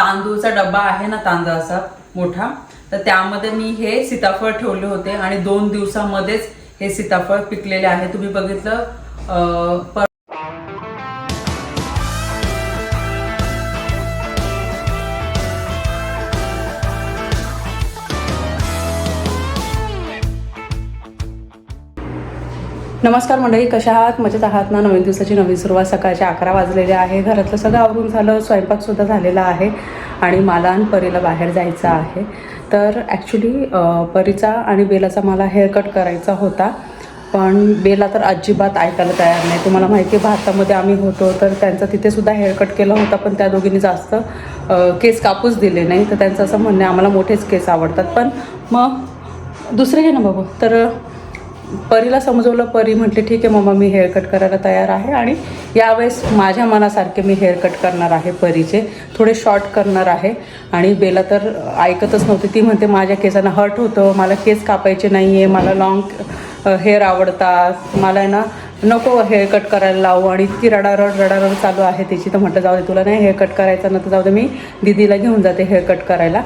तांदूळचा डबा आहे ना तांदळाचा मोठा. तर त्यामध्ये मी हे सीताफळ ठेवले होते आणि दोन दिवसामध्येच हे सीताफळ पिकलेले आहे. तुम्ही बघितलं नमस्कार मंडळी कशा आहात? मजेत आहात ना? नवीन दिवसाची नवीन सुरुवात. सकाळच्या अकरा वाजलेले आहे. घरातलं सगळं आवरून झालं. स्वयंपाकसुद्धा झालेला आहे आणि मला आणि परीला बाहेर जायचं आहे. तर ॲक्च्युली परीचा आणि बेलाचा मला हेअरकट करायचा होता. पण बेला तर अजिबात ऐकायला तयार नाही. तुम्हाला माहिती आहे भारतामध्ये आम्ही होतो तर त्यांचा तिथेसुद्धा हेअरकट केला होता पण त्या दोघींनी जास्त केस कापूस दिले नाही. तर त्यांचं असं म्हणणं आहे आम्हाला मोठेच केस आवडतात. पण मग दुसरे घे ना बाबू. तर परीला समजवलं परी म्हटली ठीक आहे मम्मा मी हेअरकट करायला तयार आहे आणि यावेळेस माझ्या मनासारखे मी हेअरकट करणार आहे परीचे. थोडे शॉर्ट करणार आहे. आणि बेला तर ऐकतच नव्हती. ती म्हणते माझ्या केसांना हर्ट होतं. मला केस कापायचे नाही आहे मला लॉंग हेअर आवडतात. मला आहे ना नको हेअरकट करायला लावू. आणि इतकी रडारड रडारड चालू आहे तिची. तर म्हटलं जाऊ दे तुला नाही हेअरकट करायचं ना तर जाऊ दे मी दीदीला घेऊन जाते हेअरकट करायला.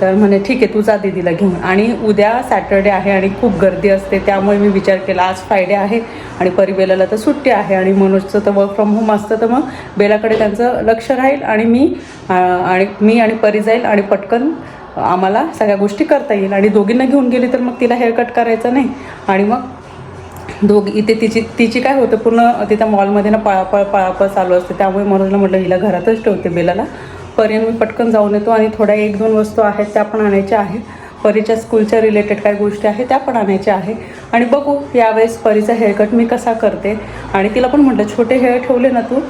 तर म्हणे ठीक आहे तुझा दीदीला घेऊन. आणि उद्या सॅटर्डे आहे आणि खूप गर्दी असते त्यामुळे मी विचार केला आज फ्रायडे आहे आणि परिबेलाला तर सुट्टी आहे आणि मनोजचं तर वर्क फ्रॉम होम असतं तर मग बेलाकडे त्यांचं लक्ष राहील आणि मी आणि मी आणि परी जाईल आणि पटकन आम्हाला सगळ्या गोष्टी करता येईल. आणि दोघींना घेऊन गेली तर मग तिला हेअरकट करायचं नाही. आणि मग दोघी इथे तिची तिची काय होतं पूर्ण तिथं मॉलमध्ये ना पळापळ पळापळ चालू असते त्यामुळे मनोजला म्हटलं हिला घरातच ठेवते बेलाला. पर्यंत मी पटकन जाऊन येतो आणि थोड्या एक दोन वस्तू आहेत त्या पण आणायच्या आहेत. परीच्या स्कूलच्या रिलेटेड काही गोष्टी आहेत त्या पण आणायच्या आहे. आणि बघू यावेळेस परीचा हेअरकट मी कसा करते. आणि तिला पण म्हटलं छोटे हेअर ठेवले ना तू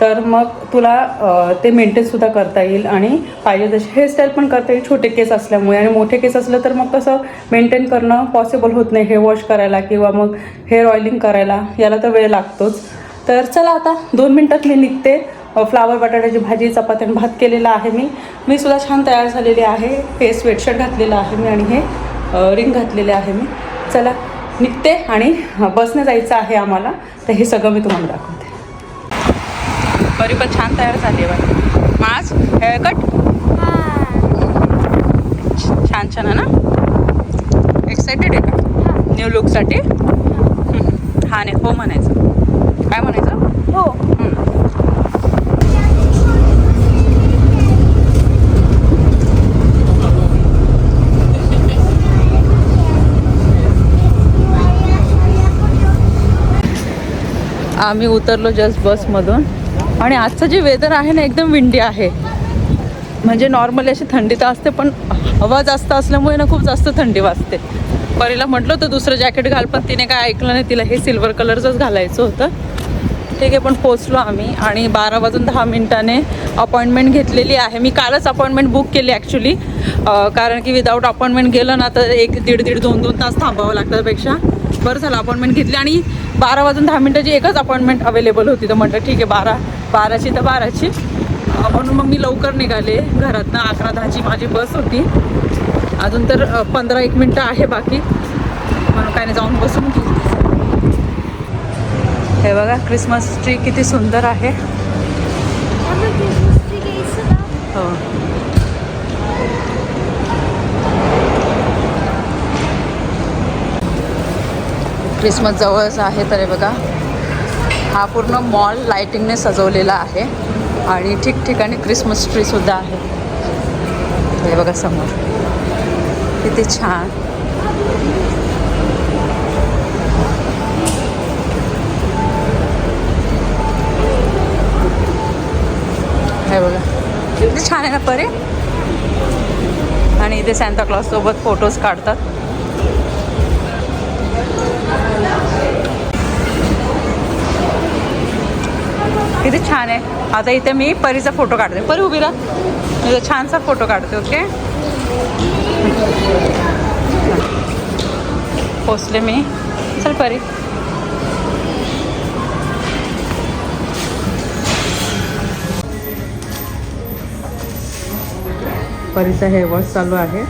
तर मग तुला ते मेंटेनसुद्धा करता येईल आणि पाहिजे तसे हेअरस्टाईल पण करता येईल छोटे केस असल्यामुळे. आणि मोठे केस असलं तर मग कसं मेंटेन करणं पॉसिबल होत नाही. हेअर वॉश करायला किंवा मग हेअर ऑइलिंग करायला याला तर वेळ लागतोच. तर चला आता दोन मिनटात मी निघते. फ्लावर बटाट्याची भाजी चपाती आणि भात केलेला आहे मी. मी सुद्धा छान तयार झालेली आहे. हे स्वेटशर्ट घातलेलं आहे मी आणि हे रिंग घातलेले आहे मी. चला निघते आणि बसने जायचं आहे आम्हाला. तर हे सगळं मी तुम्हाला दाखवते. परी पण छान तयार झाली आहे बघा. माझ हेअरकट छान छान आहे ना? एक्सायटेड आहे का? न्यू लुकसाठी हा नाही हो म्हणायचं. काय म्हणायचं हो हम्म. आम्ही उतरलो जस्ट बसमधून आणि आजचं जे वेदर आहे ना एकदम विंडी आहे. म्हणजे नॉर्मली अशी थंडी तर असते पण हवा जास्त असल्यामुळे ना खूप जास्त थंडी वाजते. परीला म्हटलं होतं दुसरं जॅकेट घाल पण तिने काय ऐकलं नाही तिला हे सिल्वर कलरचंच घालायचं होतं. ठीक आहे पण पोचलो आम्ही. आणि बारा वाजून दहा मिनिटाने अपॉइंटमेंट घेतलेली आहे. मी कालच अपॉइंटमेंट बुक केली ॲक्च्युली कारण की विदाऊट अपॉइंटमेंट गेलं ना तर एक दीड दीड दोन दोन तास थांबावं लागतापेक्षा बरं झालं अपॉइंटमेंट घेतली. आणि बारा वाजून दहा मिनिटाची एकच अपॉइंटमेंट अवेलेबल होती तर म्हटलं ठीक आहे बारा बाराची तर बाराची. म्हणून मग मी लवकर निघाले घरातनं अकरा दहाची माझी बस होती. अजून तर पंधरा एक मिनटं आहे बाकी. म्हणून काय नाही जाऊन बसून घेऊ. हे बघा क्रिसमस ट्री किती सुंदर आहे. हो. क्रिसमस जवळच आहे तर हे बघा. हा पूर्ण मॉल लायटिंगने सजवलेला आहे आणि ठिकठिकाणी क्रिसमस ट्रीसुद्धा आहे. हे बघा समोर. किती छान. हे बघा. किती छान आहे ना परे? आणि इथे सॅन्टा क्लॉज सोबत फोटोज काढतात. किती छान आहे. आता इथे मी परीचा फोटो काढते. परी उभी राहा. छानसा फोटो काढते ओके? पोचले मी. चल परी. परीचा हेअर वॉश चालू आहे.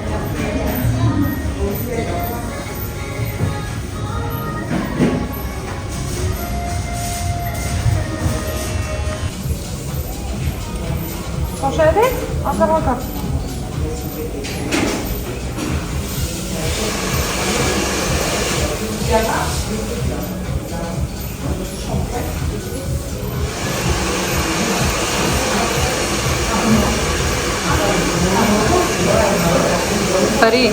तरी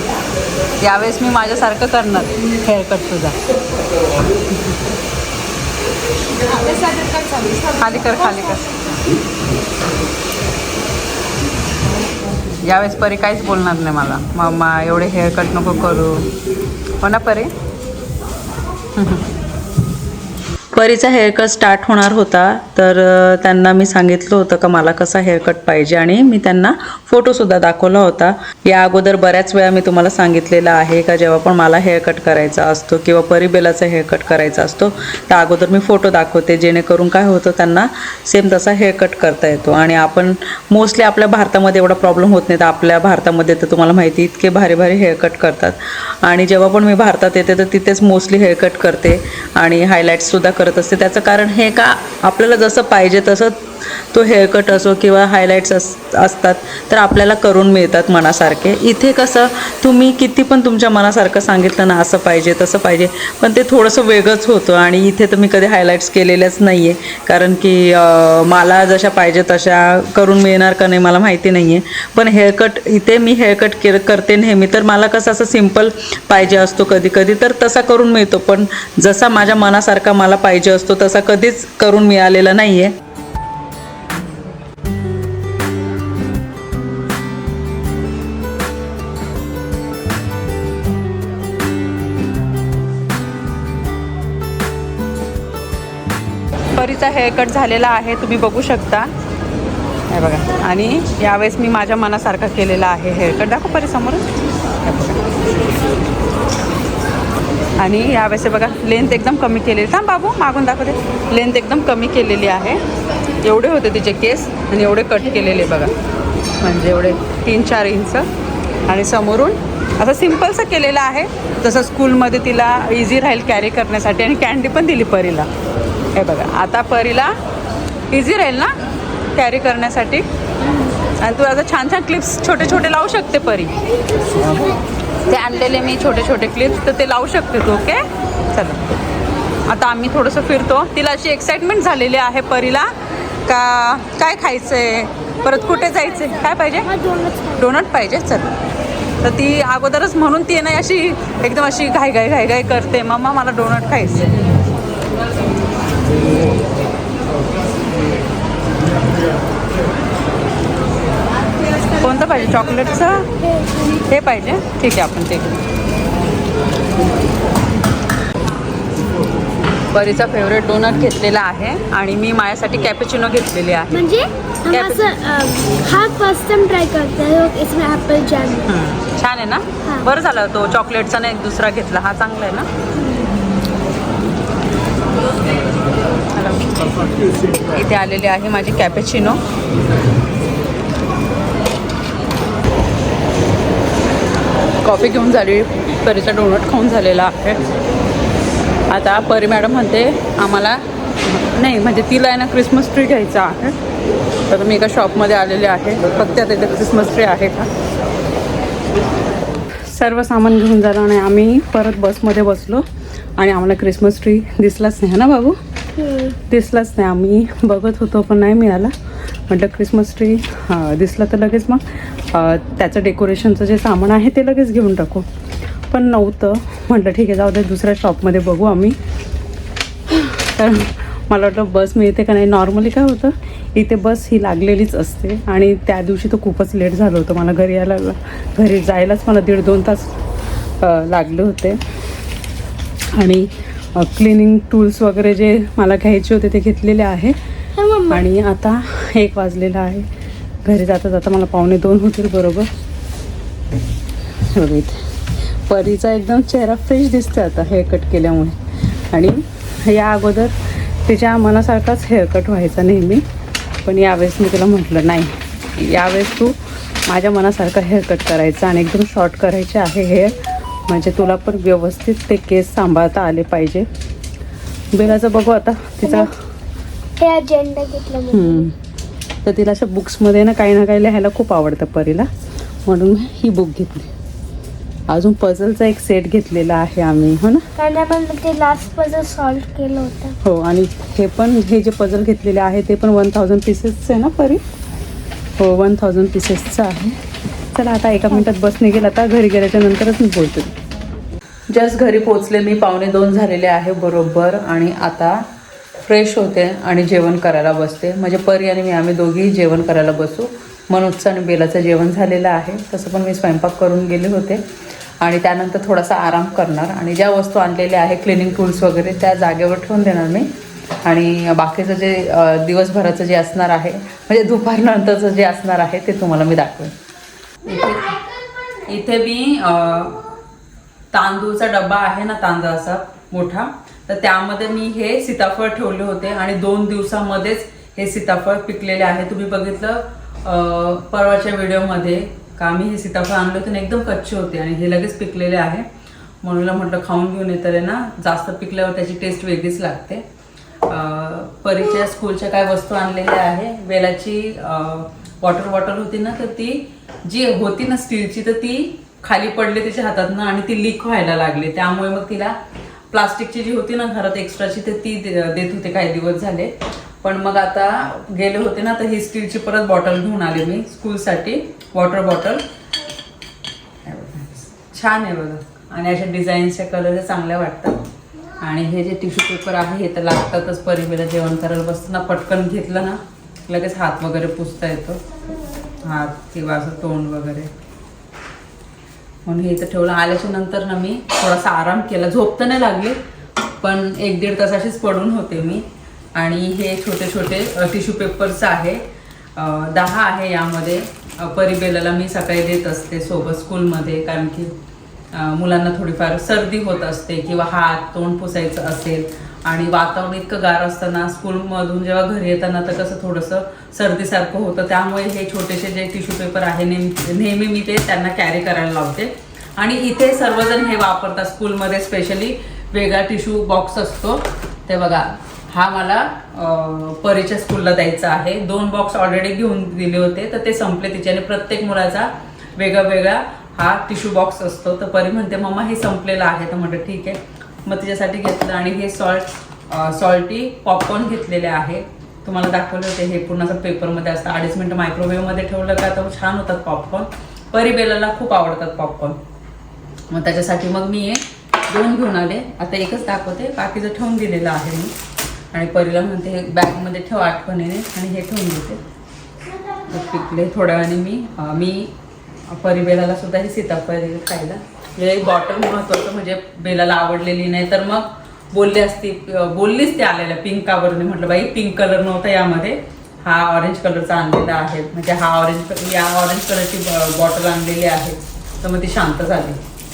यावेळेस मी माझ्यासारखं करणार. हेअरकट तुझा. खाली कर. खाली कर. यावेळेस परी काहीच बोलणार नाही मला. मम्मा एवढे हेअरकट नको करू. हो ना परी? परीचा हेअरकट स्टार्ट होणार होता तर त्यांना मी सांगितलं होतं का मला कसा हेअरकट पाहिजे आणि मी त्यांना फोटोसुद्धा दाखवला होता. या अगोदर बऱ्याच वेळा मी तुम्हाला सांगितलेलं आहे का जेव्हा पण मला हेअरकट करायचा असतो किंवा परिबेलाचा हेअरकट करायचा असतो त्या अगोदर मी फोटो दाखवते. जेणेकरून काय होतं त्यांना सेम तसा हेअरकट करता येतो. आणि आपण मोस्टली आपल्या भारतामध्ये एवढा प्रॉब्लेम होत नाही तर आपल्या भारतामध्ये तर तुम्हाला माहिती इतके भारी भारी हेअरकट करतात. आणि जेव्हा पण मी भारतात येते तर तिथेच मोस्टली हेअरकट करते. आणि हायलाईट्ससुद्धा करत असते. त्याचं कारण हे का आपल्याला जसं पाहिजे तसं तो हेअरकट असो किंवा हायलाईट्स अस असतात तर आपल्याला करून मिळतात मनासारखे. इथे कसं तुम्ही किती पण तुमच्या मनासारखं सांगितलं ना असं पाहिजे तसं पाहिजे पण ते थोडंसं वेगळंच होतं आणि इथे तर मी कधी हायलाईट्स केलेल्याच नाही आहे कारण की मला जशा पाहिजे तशा करून मिळणार का नाही मला माहिती नाही आहे पण हेअरकट इथे मी हेअरकट के करते नेहमी तर मला कसं असं सिंपल पाहिजे असतो कधी कधी तर तसा करून मिळतो. पण जसा माझ्या मनासारखा मला पाहिजे असतो तसा कधीच करून मिळालेला नाही आहे परीचा हेअरकट झालेला आहे तुम्ही बघू शकता. हे बघा. आणि यावेळेस मी माझ्या मनासारखा केलेला आहे हेअरकट दाखव परी समोरच आणि यावेळेस हे बघा लेंथ एकदम कमी केलेली. थांब बाबू मागून दाखवते लेंथ एकदम कमी केलेली आहे. एवढे होते तिचे केस आणि एवढे कट केलेले बघा. म्हणजे एवढे तीन चार इंच. आणि समोरून असं सिम्पलचं केलेलं आहे. तसं स्कूलमध्ये तिला इझी राहील कॅरी करण्यासाठी आणि कॅन्डी पण दिली परीला. हे बघा आता परीला इझी राहील ना कॅरी करण्यासाठी? आणि तू आता छान छान क्लिप्स छोटे छोटे लावू शकते परी. ते आणलेले मी छोटे छोटे क्लिप्स तर ते लावू शकते तू ओके चला. आता आम्ही थोडंसं फिरतो. तिला अशी एक्साइटमेंट झालेली आहे परीला का काय खायचं आहे परत कुठे जायचं आहे काय पाहिजे? डोनट पाहिजे. चल. तर ती अगोदरच म्हणून ती नाही अशी एकदम अशी घाई घाई घाई घाई करते मम्मा मला डोनट खायचं आहे." कोणतं पाहिजे? चॉकलेटचं? हे पाहिजे. ठीक आहे आपण ते. परीचा फेवरेट डोनट घेतलेला आहे आणि मी माझ्यासाठी कॅपेचिनो घेतलेली आहे. म्हणजे हा फर्स्ट टाइम ट्राई करते लोग इसमें एप्पल जैम हम्म, छान आहे ना. बरं झालं तो चॉकलेटचा नाही एक दुसरा घेतला. हा चांगला आहे ना? इथे आलेली आहे माझी कॅपेचिनो कॉफी घेऊन झाली परीचा डोनट खाऊन झालेला आहे. आता परी मॅडम म्हणते आम्हाला नाही म्हणजे तिला आहे ना क्रिसमस ट्री घ्यायचा आहे. तर मी एका शॉपमध्ये आलेले आहे. फक्त आता इथे क्रिसमस ट्री आहे का? सर्व सामान घेऊन झालं आणि आम्ही परत बसमध्ये बसलो. आणि आम्हाला क्रिसमस ट्री दिसलाच नाही ना बाबू? दिसलाच नाही. आम्ही बघत होतो पण नाही मिळाला. म्हटलं क्रिसमस ट्री दिसला तर लगेच मग त्याचं डेकोरेशनचं जे सामान आहे ते लगेच घेऊन टाकू. पण नव्हतं. म्हटलं ठीक आहे जाऊ दे दुसऱ्या शॉपमध्ये बघू आम्ही. तर मला वाटलं बस मिळते का नाही? नॉर्मली काय होतं इथे बस ही लागलेलीच असते. आणि त्या दिवशी तर खूपच लेट झालं होतं. मला घरी यायला घरी जायलाच मला दीड दोन तास लागले होते. आणि क्लिनिंग टूल्स वगैरे जे मला घ्यायचे होते ते घेतलेले आहे. आणि आता एक वाजलेला आहे. घरी जाता जाता मला पावणे दोन होतील बरोबर. बघा इथे परीचा एकदम चेहरा फ्रेश दिसतो आता हेअरकट केल्यामुळे. आणि या अगोदर तिच्या मनासारखाच हेअरकट व्हायचा नेहमी. पण यावेळेस मी तिला म्हटलं नाही यावेळेस तू माझ्या मनासारखा हेअरकट करायचा आणि एकदम शॉर्ट करायचे आहे हेअर म्हणजे तुला पण व्यवस्थित ते केस सांभाळता आले पाहिजे. बेलाचं बघू आता तिचा. तर तिला अशा बुक्समध्ये ना काही ना काही लिहायला खूप आवडतं परीला. म्हणून ही बुक घेतली. अजून पझलचा एक सेट घेतलेला आहे आम्ही हो ना? कारण आपण ते लास्ट पझल सॉल्व्ह केलं होतं. हो आणि हे पण हे जे पझल घेतलेले आहे ते पण वन थाउजंड पीसेसचं आहे ना परी? हो वन थाउजंड पीसेसचं आहे. चला आता एका मिनिटात बस गेला आता घरी गेल्याच्या नंतरच मी बोलते. जस्ट घरी पोचले मी पावणे दोन झालेले आहे बरोबर आणि आता फ्रेश होते आणि जेवण करायला बसते. म्हणजे परी आणि मी आम्ही दोघीही जेवण करायला बसू. मनोजचं आणि बेलाचं जेवण झालेलं आहे. तसं पण मी स्वयंपाक करून गेले होते. आणि त्यानंतर थोडासा आराम करणार. आणि ज्या वस्तू आणलेल्या आहे क्लिनिंग टूल्स वगैरे त्या जागेवर ठेवून देणार मी. आणि बाकीचं जे दिवसभराचं जे असणार आहे म्हणजे दुपारनंतरचं जे असणार आहे ते तुम्हाला मी दाखवेन. इथे इथे मी तांदूळचा डबा आहे ना तांदळाचा मोठा. तर त्यामध्ये मी हे सीताफळ ठेवले होते आणि दोन दिवसामध्येच हे सीताफळ पिकलेले आहे. तुम्ही बघितलं परवाच्या व्हिडिओमध्ये का मी हे सीताफळ आणले होते आणि एकदम कच्चे होते आणि हे लगेच पिकलेले आहे. म्हणून म्हटलं खाऊन घेऊन येतं ना. जास्त पिकल्यावर त्याची टेस्ट वेगळीच लागते. परीच्या स्कूलच्या काय वस्तू आणलेल्या आहे? वेलाची वॉटर बॉटल होती ना तर ती जी होती ना स्टीलची तर ती खाली पडली तिच्या हातातनं आणि ती लीक व्हायला लागली. त्यामुळे मग तिला प्लास्टिकची जी होती ना घरात एक्स्ट्राची तर ती देत होते. काही दिवस झाले. पण मग आता गेले होते ना तर ही स्टीलची परत बॉटल घेऊन आले मी स्कूलसाठी. Water bottle. छान आहे बघा. आणि अशा डिझाईन्सच्या कलर चांगल्या वाटतात. आणि हे जे टिश्यू पेपर आहे हे तर लागतातच. परिमेला जेवण करायला बसताना पटकन घेतलं ना लगेच हात वगैरे पुसता येतो. हात किंवा असं तोंड वगैरे. म्हणून हे इथं ठेवलं. आल्याच्यानंतर ना मी थोडासा आराम केला. झोप तर नाही लागली पण एक दीड तास अशीच पडून होते मी. आणि हे छोटे छोटे टिश्यू पेपर्स आहे. दहा आहे यामध्ये. परिबेलाला मी सकाळी देत असते सोबत स्कूलमध्ये कारण की मुलांना थोडीफार सर्दी होत असते किंवा हात तोंड पुसायचं असेल आणि वातावरण इतकं गार असताना स्कूलमधून जेव्हा घरी येताना तर कसं थोडंसं सर्दीसारखं होतं. त्यामुळे हे छोटेसे जे टिश्यू पेपर आहे नेहमी नेहमी मी ते त्यांना कॅरी करायला लावते. आणि इथे सर्वजण हे वापरतात स्कूलमध्ये स्पेशली वेगळा टिश्यू बॉक्स असतो. ते बघा हा मला परिचय परीच्या स्कूलला द्यायचा आहे. दोन बॉक्स ऑलरेडी घेऊन दिले होते तर ते संपले तिच्याने प्रत्येक मुलाचा वेगळा वेगळा हा टिश्यू बॉक्स असतो. तर परी म्हणते मम्मा हे संपलेलं आहे. तर म्हटलं ठीक आहे. मग तिच्यासाठी घेतलं आणि हे सॉल्ट सॉल्टी पॉपकॉर्न घेतलेले आहे. तुम्हाला दाखवले होते हे पूर्ण असं पेपरमध्ये असतं. अडीच मिनटं मायक्रोवेव्हमध्ये ठेवलं का तर छान होतात पॉपकॉर्न परिबेलाला खूप आवडतात पॉपकॉर्न मग त्याच्यासाठी मग मी हे दोन घेऊन आले. आता एकच दाखवते. बाकीचं ठेवून दिलेलं आहे मी. आणि परीला म्हणते हे बॅगमध्ये ठेव आठवणीने. आणि हे ठेवून देते. पिकले थोड्या वेळाने मी. मी परिबेलाला सुद्धा हे सीताफळ खायला म्हणजे एक बॉटल महत्वाचं म्हणजे बेलाला आवडलेली नाही. तर मग बोलली असती बोललीच ते आलेल्या पिंक कावरने म्हटलं बाई पिंक कलर नव्हता यामध्ये. हा ऑरेंज कलरचा आणलेला आहे. म्हणजे हा ऑरेंज या ऑरेंज कलरची बॉटल आणलेली आहे. तर मग ती शांत झाली.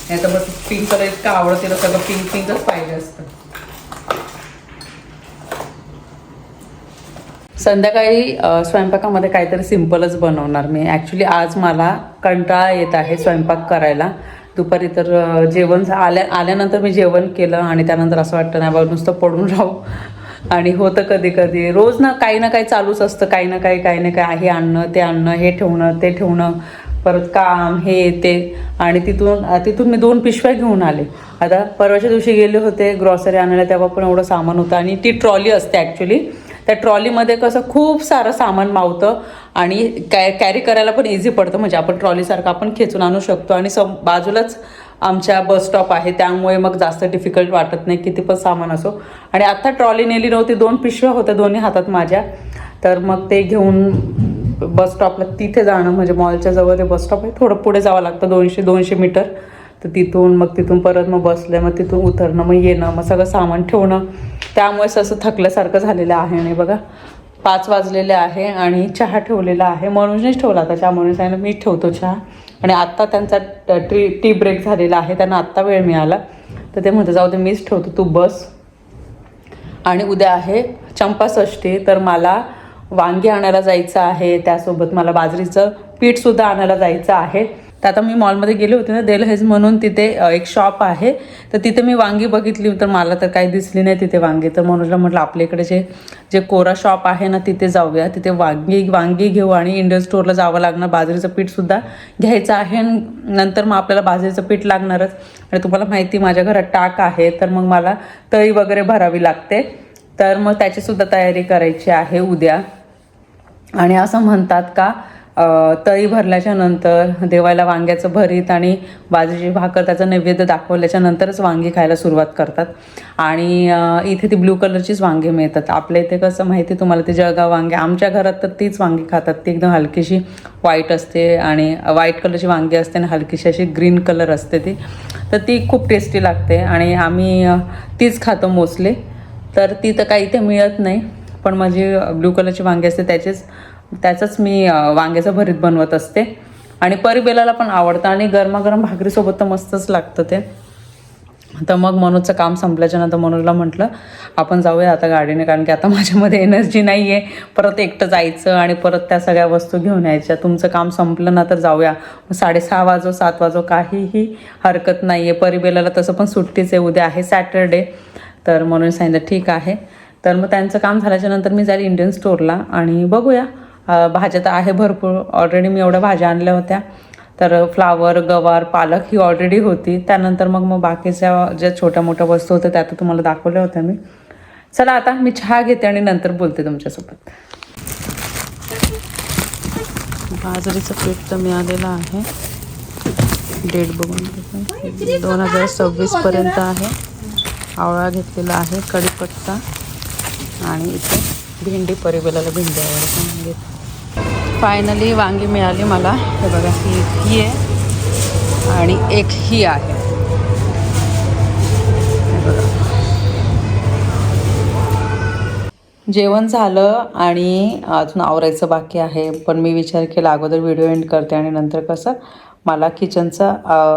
नाही तर मग पिंक कलर इतका आवडत तिला सगळं पिंक पिंकच पाहिजे असतं. संध्याकाळी स्वयंपाकामध्ये काहीतरी सिम्पलच बनवणार मी. ॲक्च्युली आज मला कंटाळा येत आहे स्वयंपाक करायला. दुपारी तर जेवण आल्या आल्यानंतर मी जेवण केलं आणि त्यानंतर असं वाटतं नाही बाबा नुसतं पडून राहू. आणि होतं कधी कधी रोज ना काही ना काही चालूच असतं. काही ना काही काही ना काही हे आणणं ते आणणं हे ठेवणं ते ठेवणं परत काम हे ते. आणि तिथून तिथून मी दोन पिशव्या घेऊन आले. आता परवाच्या दिवशी गेले होते ग्रॉसरी आणायला तेव्हा पण एवढं सामान होतं. आणि ती ट्रॉली असते ॲक्च्युली त्या ट्रॉलीमध्ये कसं खूप सारं सामान मावतं. आणि कॅ कॅरी करायला पण इझी पडतं. म्हणजे आपण ट्रॉलीसारखं आपण खेचून आणू शकतो. आणि सम बाजूलाच आमच्या बस स्टॉप आहे. त्यामुळे मग जास्त डिफिकल्ट वाटत नाही. किती पण सामान असो. आणि आत्ता ट्रॉली नेली नव्हती. दोन पिशव्या होत्या दोन्ही हातात माझ्या. तर मग ते घेऊन बस स्टॉपला तिथे जाणं. म्हणजे मॉलच्या जवळ ते बस स्टॉप आहे. थोडं पुढे जावं लागतं. दोनशे दोनशे मीटर. तर तिथून मग तिथून परत मग बसलं मग तिथून उतरणं मग येणं मग सगळं सामान ठेवणं. त्यामुळेच असं थकल्यासारखं झालेलं आहे. आणि बघा पाच वाजलेले आहे आणि चहा ठेवलेला आहे. म्हणूनच ठेवला आता चहा. म्हणून सांगितलं मी ठेवतो चहा. आणि आत्ता त्यांचा ट्री टी ब्रेक झालेला आहे. त्यांना आत्ता वेळ मिळाला. तर ते म्हणतं जाऊ दे मीच ठेवतो तू बस. आणि उद्या आहे चंपाषष्ठी तर मला वांगी आणायला जायचं आहे. त्यासोबत मला बाजरीचं पीठसुद्धा आणायला जायचं आहे. तर आता मी मॉलमध्ये गेले होते ना देलहेज म्हणून तिथे एक शॉप आहे. तर तिथे मी वांगी बघितली तर मला तर काही दिसली नाही तिथे वांगी. तर म्हणून म्हटलं आपल्या इकडे जे जे कोरा शॉप आहे ना तिथे जाऊया. तिथे वांगी वांगी घेऊ आणि इंडियन स्टोअरला जावं लागणार. बाजरीचं पीठसुद्धा घ्यायचं आहे आणि नंतर मग आपल्याला बाजरीचं पीठ लागणारच. आणि तुम्हाला माहिती माझ्या घरात टाक आहे तर मग मला तळी वगैरे भरावी लागते. तर मग त्याचीसुद्धा तयारी करायची आहे उद्या. आणि असं म्हणतात का तळी भरल्याच्या नंतर देवाला वांग्याचं भरीत आणि बाजरीची भाकर त्याचा नैवेद्य दाखवल्याच्या नंतरच वांगी खायला सुरुवात करतात. आणि इथे ती ब्लू कलरचीच वांगी मिळतात. आपल्या इथे कसं माहिती तुम्हाला ते जळगाव वांगे आमच्या घरात तर तीच वांगी खातात. ती एकदम हलकीशी व्हाईट असते आणि व्हाईट कलरची वांगी असते आणि हलकीशी अशी ग्रीन कलर असते ती. तर ती खूप टेस्टी लागते आणि आम्ही तीच खातो मोस्टली तर ती तर काही इथे मिळत नाही पण माझी ब्लू कलरची वांगी असते त्याचेच त्याचंच मी वांग्याचं भरीत बनवत असते. आणि परिबेलाला पण आवडतं आणि गरमागरम भाकरीसोबत तर मस्तच लागतं ते. तर मग मनोजचं काम संपल्याच्या नंतर मनोजला म्हटलं आपण जाऊया आता गाडीने कारण की आता माझ्यामध्ये एनर्जी नाही आहे परत एकटं जायचं आणि परत त्या सगळ्या वस्तू घेऊन यायच्या. तुमचं काम संपलं ना तर जाऊया. मग साडेसहा वाजो सात वाजो काहीही हरकत नाही आहे परिबेलाला तसं पण सुट्टीच आहे. उद्या आहे सॅटरडे. तर म्हणून सांगितलं ठीक आहे. तर मग त्यांचं काम झाल्याच्यानंतर मी जाईल इंडियन स्टोअरला आणि बघूया. भाज्या तर आहे भरपूर. ऑलरेडी मी एवढ्या भाज्या आणल्या होत्या. तर फ्लावर गवार पालक ही ऑलरेडी होती. त्यानंतर मग मग बाकीच्या ज्या छोट्या मोठ्या वस्तू होत्या त्या तर तुम्हाला दाखवल्या होत्या मी. चला आता मी चहा घेते आणि नंतर बोलते तुमच्यासोबत. बाजरीचं पीठ तर मिळालेलं आहे. डेट बघून दोन हजार सव्वीसपर्यंत आहे. आवळा घेतलेला आहे कढीपत्ता आणि इथे भेंडी परिवेलाला भेंडी आवडते फायनली वांगी मिळाली मला. हे बघा ही ही आहे आणि एक ही आहे. जेवण झालं आणि अजून आवरायचं बाकी आहे. पण मी विचार केला अगोदर व्हिडिओ एंड करते आणि नंतर कसं मला किचनचं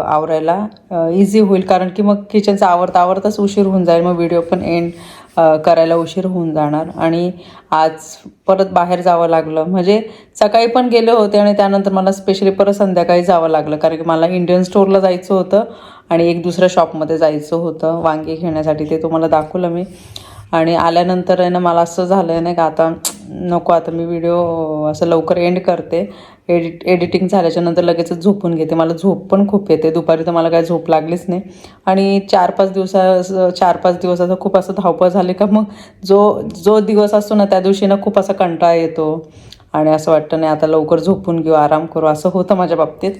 आवरायला इझी होईल. कारण की मग किचनचं आवरता आवरताच उशीर होऊन जाईल. मग व्हिडिओ पण एंड करायला उशीर होऊन जाणार. आणि आज परत बाहेर जावं लागलं. म्हणजे सकाळी पण गेले होते आणि त्यानंतर मला स्पेशली परत संध्याकाळी जावं लागलं. कारण की मला इंडियन स्टोअरला जायचं होतं आणि एक दुसऱ्या शॉपमध्ये जायचं होतं. वांगी घेण्यासाठी ते तुम्हाला दाखवलं मी. आणि आल्यानंतर आहे ना मला असं झालं आहे ना का आता नको आता मी व्हिडिओ असं लवकर एंड करते. एडिट एडिटिंग झाल्याच्यानंतर लगेचच झोपून घेते. मला झोप पण खूप येते. दुपारी तर मला काय झोप लागलीच नाही. आणि चार पाच दिवसा चार पाच दिवसाचं खूप असं धावपळ झाली का मग जो जो दिवस असतो ना त्या दिवशी ना खूप असा कंटाळा येतो. आणि असं वाटतं नाही आता लवकर झोपून घेऊ आराम करू. असं होतं माझ्या बाबतीत.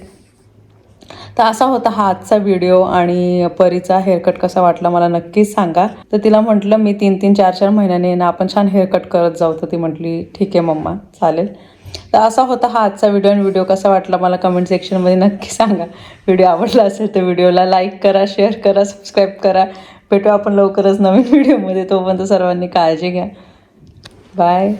तर असा होता हा आजचा व्हिडिओ आणि परीचा हेअरकट कसा वाटला मला नक्कीच सांगा. तर तिला म्हटलं मी तीन तीन चार चार महिन्याने ना आपण छान हेअरकट करत जाऊ. तर ती म्हटली ठीक आहे मम्मा चालेल. तर असा होता हा आजचा व्हिडिओ आणि व्हिडिओ कसा वाटला मला कमेंट सेक्शनमध्ये नक्की सांगा. व्हिडिओ आवडला असेल तर व्हिडिओला लाईक करा शेअर करा सबस्क्राईब करा. भेटू आपण लवकरच नवीन व्हिडिओमध्ये तोपर्यंत सर्वांनी काळजी घ्या. बाय